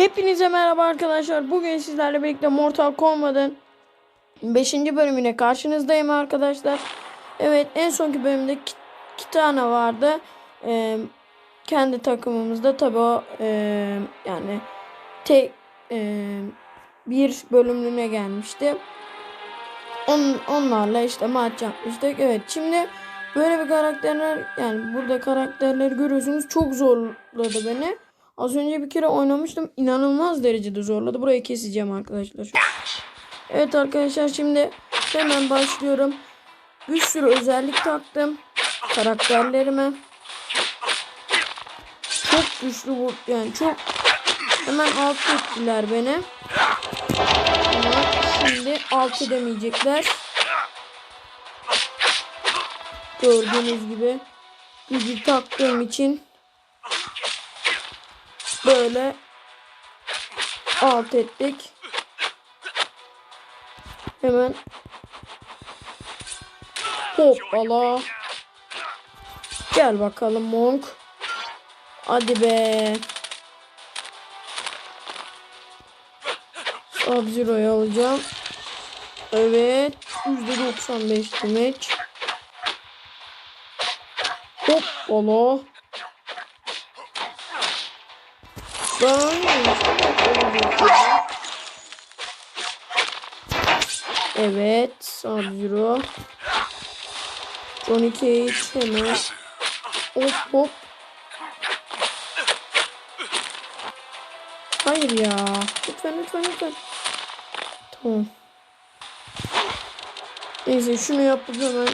Hepinize merhaba arkadaşlar. Bugün sizlerle birlikte Mortal Kombat'ın 5. bölümüne karşınızdayım arkadaşlar. Evet en sonki bölümde Ki- Kitana vardı. Ee, kendi takımımızda tabi o e, yani tek e, bir bölümlüğüne gelmişti. On, onlarla işte maç yapmıştık. Evet şimdi böyle bir karakterler yani burada karakterleri görüyorsunuz çok zorladı beni. Az önce bir kere oynamıştım. inanılmaz derecede zorladı. Burayı keseceğim arkadaşlar. Evet arkadaşlar şimdi hemen başlıyorum. Bir sürü özellik taktım. Karakterlerime. Çok güçlü bu yani çok hemen alt ettiler beni. Ama şimdi alt edemeyecekler. Gördüğünüz gibi gücü taktığım için böyle alt ettik. Hemen hoppala. Gel bakalım Monk. Hadi be. Sub-Zero'yu alacağım. Evet. %95 damage. Hoppala. Oynamıştım. Evet. Sub-Zero. Johnny Cage hemen. Hop hop. Hayır ya. Lütfen lütfen lütfen. Tamam. Neyse şunu yapıp hemen.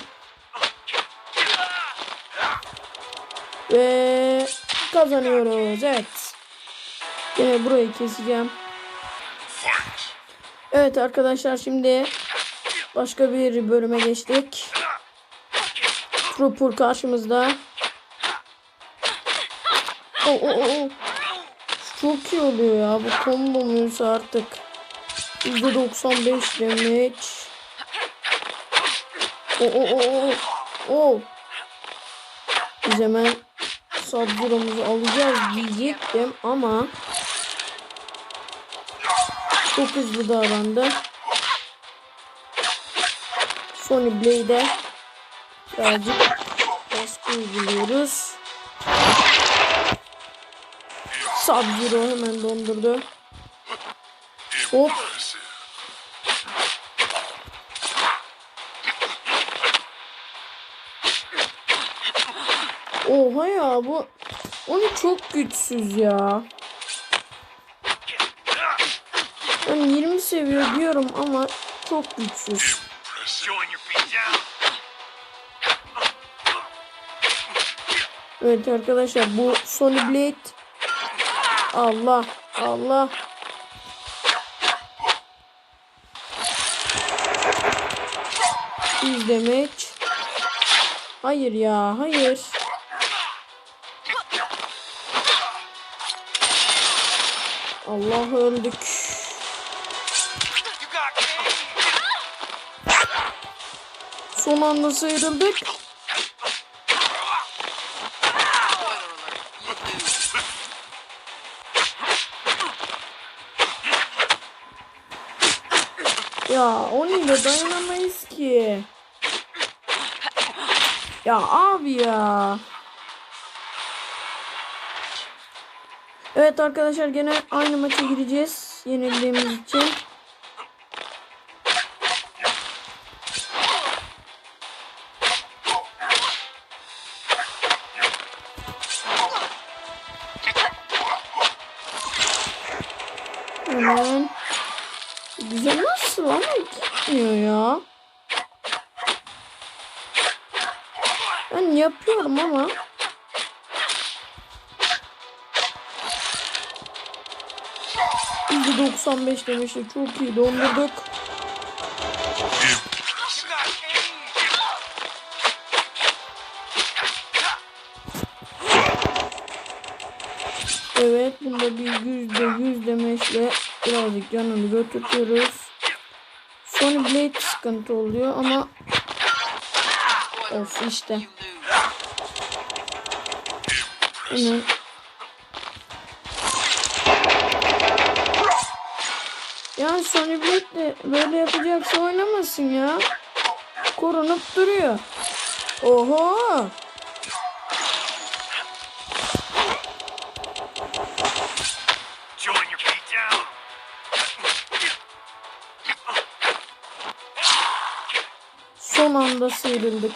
Ve kazanıyoruz. Evet. Yine burayı keseceğim. Evet arkadaşlar şimdi başka bir bölüme geçtik. Trooper karşımızda. Oo, oo, oo. Çok iyi oluyor ya bu combo muysa artık. %95 damage. Oo, oo, oo. Biz hemen Sub-Zero'muzu alacağız diyecektim ama çok hızlı davrandı. Sony Blade'e birazcık baskı uyguluyoruz. Sub-Zero hemen dondurdu. Hop. Oha ya bu onu çok güçsüz ya. Ben 20 seviye diyorum ama çok güçsüz. Evet arkadaşlar bu Sony Blade. Allah Allah. Biz demek. Hayır ya hayır. Allah öldük Son anda sıyrıldık Ya o ile dayanamayız ki. Ya abi ya. Evet arkadaşlar gene aynı maça gireceğiz. Yenildiğimiz için. Hemen. Güzel nasıl ama gitmiyor ya. Ben yapıyorum ama. %95 demişti. Çok iyi dondurduk. Evet bunda bir yüzde yüz demeçle birazcık canını götürtüyoruz. Sony Blade sıkıntı oluyor ama of işte. Hemen Ya Sony Blade de böyle yapacaksa oynamasın ya. Korunup duruyor. Oho. Son anda sıyrıldık.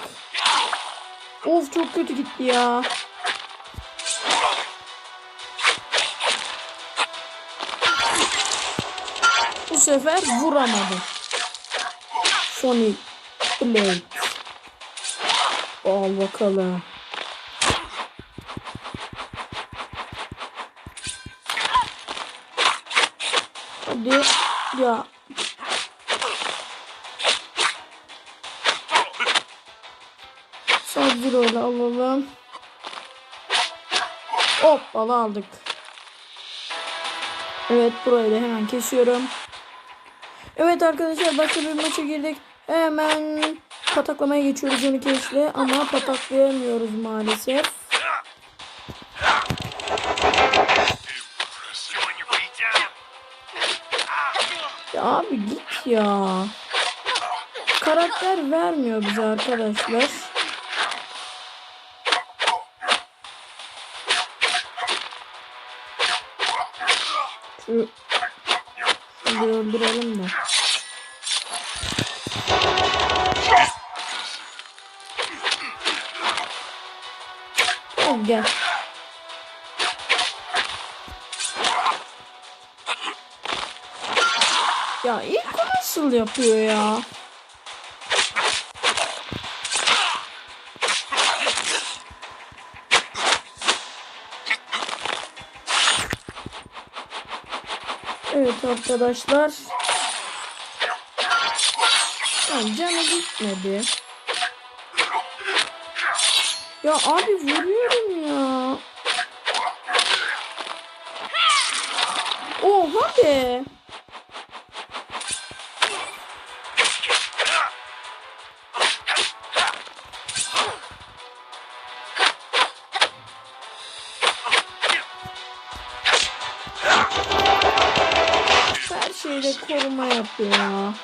Of çok kötü gitti ya. Bu sefer vuramadı. Sonic Blade. Al bakalım. Ya Sadece öyle alalım. Hoppala aldık. Evet burayı da hemen kesiyorum. Evet arkadaşlar başka bir maça girdik. Hemen pataklamaya geçiyoruz kesle ama pataklayamıyoruz maalesef. Ya abi git ya. Karakter vermiyor bize arkadaşlar. Şu bir öldürelim de. Gel gel. Ya ilk o nasıl yapıyor ya? Evet arkadaşlar. Ya canı gitmedi. Ya abi vuruyorum ya. Oha be. Ya.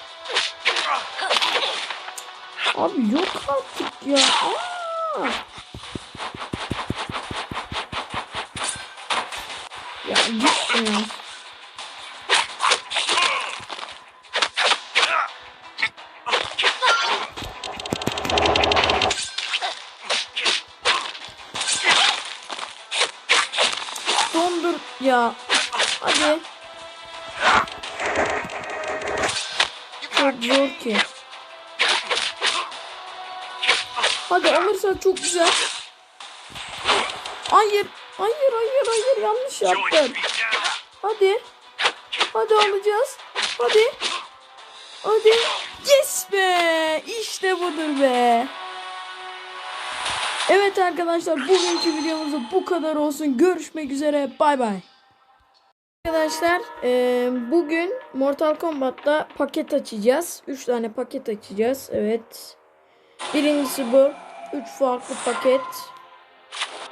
Abi yok artık ya. Aa! Ya gitmiyor. Dondur ya. Hadi. Çok zor ki. Hadi alırsan çok güzel. Hayır. Hayır hayır hayır yanlış down. Hadi. Hadi alacağız. Hadi. Hadi. Yes be. İşte budur be. Evet arkadaşlar bugünkü videomuzda bu kadar olsun. Görüşmek üzere. Bay bay. Arkadaşlar eee, bugün Mortal Kombat'ta paket açacağız. 3 tane paket açacağız. Evet. Birincisi bu. 3 farklı paket.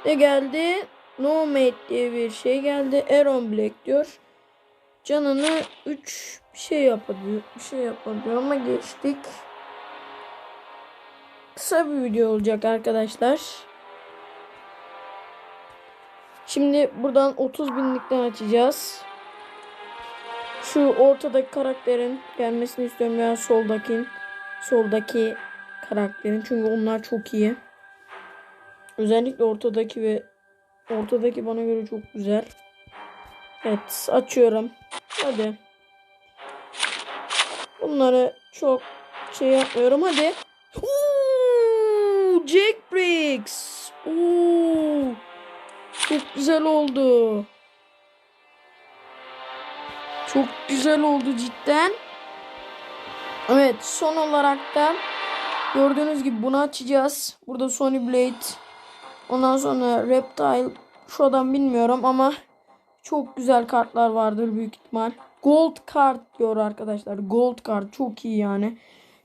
Ne geldi? No Mate diye bir şey geldi. Aaron Black diyor. Canını 3 bir şey yapabiliyor. Bir şey yapabiliyor ama geçtik. Kısa bir video olacak arkadaşlar. Şimdi buradan 30 binlikten açacağız. Şu ortadaki karakterin gelmesini istiyorum veya soldaki soldaki karakterin çünkü onlar çok iyi. Özellikle ortadaki ve ortadaki bana göre çok güzel. Evet açıyorum. Hadi. Bunları çok şey yapmıyorum. Hadi. Oo, Jack Briggs. Oo. Çok güzel oldu. Çok güzel oldu cidden. Evet son olarak da gördüğünüz gibi bunu açacağız. Burada Sony Blade. Ondan sonra Reptile. Şu adam bilmiyorum ama çok güzel kartlar vardır büyük ihtimal. Gold kart diyor arkadaşlar. Gold kart çok iyi yani.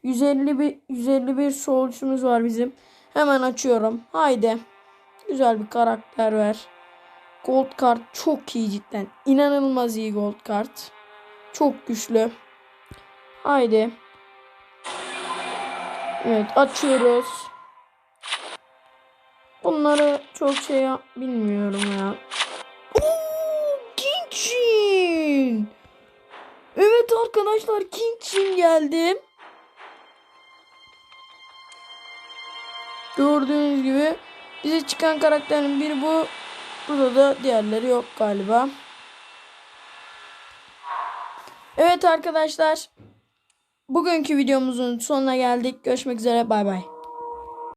151 151 solçumuz var bizim. Hemen açıyorum. Haydi. Güzel bir karakter ver. Gold kart çok iyi cidden. İnanılmaz iyi gold kart. Çok güçlü. Haydi. Evet açıyoruz. Bunları çok şey yap bilmiyorum ya. Oo, Kingpin. Evet arkadaşlar Kingpin geldi. Gördüğünüz gibi bize çıkan karakterin biri bu. Burada da diğerleri yok galiba. Evet arkadaşlar. Bugünkü videomuzun sonuna geldik. Görüşmek üzere. Bay bay.